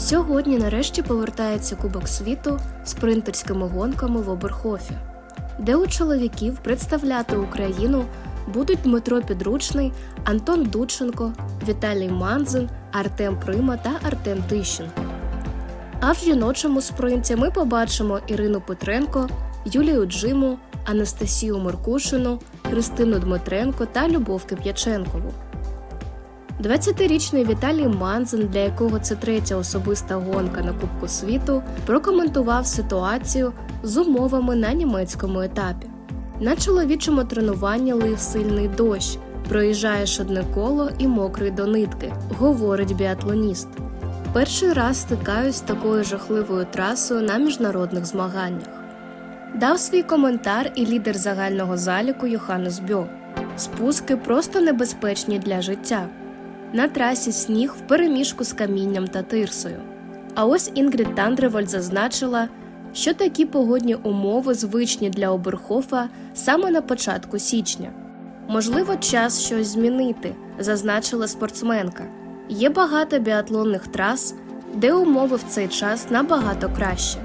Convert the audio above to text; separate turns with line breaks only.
Сьогодні нарешті повертається Кубок світу спринтерськими гонками в Оберхофі, де у чоловіків представляти Україну будуть Дмитро Підручний, Антон Дудченко, Віталій Манзин, Артем Прима та Артем Тищенко. А в жіночому спринті ми побачимо Ірину Петренко, Юлію Джиму, Анастасію Меркушину, Христину Дмитренко та Любов Кип'яченкову. 20-річний Віталій Манзин, для якого це третя особиста гонка на Кубку світу, прокоментував ситуацію з умовами на німецькому етапі. На чоловічому тренуванні лив сильний дощ, проїжджаєш одне коло і мокрий до нитки, говорить біатлоніст. Перший раз стикаюсь з такою жахливою трасою на міжнародних змаганнях. Дав свій коментар і лідер загального заліку Йоханнес Бьо. Спуски просто небезпечні для життя. На трасі сніг впереміжку з камінням та тирсою. А ось Інгрід Тандревольд зазначила, що такі погодні умови звичні для Оберхофа саме на початку січня. Можливо, час щось змінити, зазначила спортсменка. Є багато біатлонних трас, де умови в цей час набагато краще.